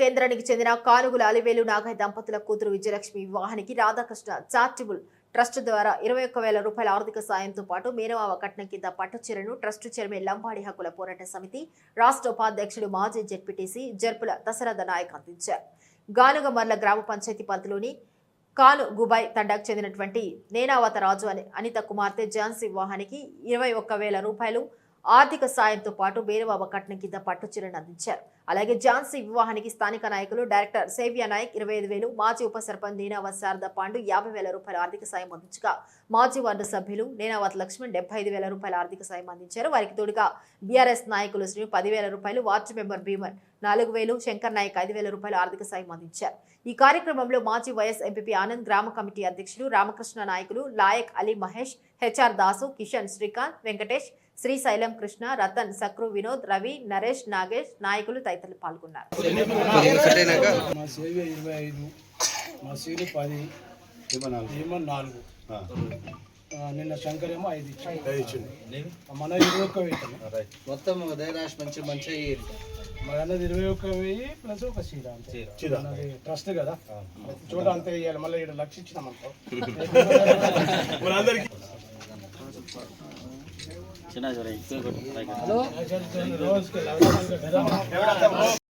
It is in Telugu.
కేంద్రానికి చెందిన కానుగుల అలివేలు నాగయ్య దంపతుల కూతురు విజయలక్ష్మి వివాహానికి రాధాకృష్ణ చారిటబుల్ ట్రస్ట్ ద్వారా ఇరవై ఒక్క వేల రూపాయల ఆర్థిక సాయంతో పాటు మేనమావ కట్నం కింద పట్టుచీరను ట్రస్ట్ చైర్మన్ లంబాడి హక్కుల పోరాట సమితి రాష్ట్ర ఉపాధ్యక్షుడు మాజీ జెడ్పీటీసీ జర్పుల దశరథ నాయక్ అందించారు. గానుగమర్ల గ్రామ పంచాయతీ పరిధిలోని కాను గుబాయ్ తండాకు చెందినటువంటి నేనావత రాజు అని అనిత కుమార్తె ఝాన్సీ వివాహానికి ఇరవై ఒక్క వేల రూపాయలు ఆర్థిక సాయంతో పాటు బేరబాబ కట్నం కింద పట్టుచీరను అందించారు. అలాగే ఝాన్సీ వివాహానికి స్థానిక నాయకులు డైరెక్టర్ సేవ్య నాయక్ ఇరవై ఐదు వేలు మాజీ ఉప సర్పంచ్ నేనావత్ శారద పాండు యాభై వేల రూపాయల ఆర్థిక సాయం అందించగా మాజీ వార్డు సభ్యులు నేనావత్ లక్ష్మణ్ డెబ్బై ఐదు వేల రూపాయల ఆర్థిక సాయం అందించారు. వారికి తోడుగా బీఆర్ఎస్ నాయకులు శ్రీ పదివేల రూపాయలు వార్డు మెంబర్ భీమన్ నాలుగు వేలు శంకర్ నాయక్ ఐదు వేల రూపాయల ఆర్థిక సాయం అందించారు. ఈ కార్యక్రమంలో మాజీ వైఎస్ ఎంపీ ఆనంద్ గ్రామ కమిటీ అధ్యక్షులు రామకృష్ణ నాయకులు లాయక్ అలీ మహేష్ హెచ్ఆర్ దాసు కిషన్ శ్రీకాంత్ వెంకటేష్ శ్రీశైలం కృష్ణ రతన్ సక్రు వినోద్ రవి నరేష్ నాగేష్ నాయకులు తదితరులు పాల్గొన్నారు. మా సేవ ఇరవై ఐదు మా సీలు పది ఏమో నాలుగు. ఆ, నిన్న శంకర్ ఏమో ఐదు ఇచ్చింది మన ఇరవై ఒక్క వెయ్యి మొత్తం ఉదయరాశి మంచి. మరి అన్నది ఇరవై ఒక్క వెయ్యి ప్లస్ ఒక సీర అంతే. మనది ట్రస్ట్ కదా. చోట అంతే ఇవ్వాలి మళ్ళీ ఇక్కడ లక్ష ఇచ్చినాం అనుకో. చిన్న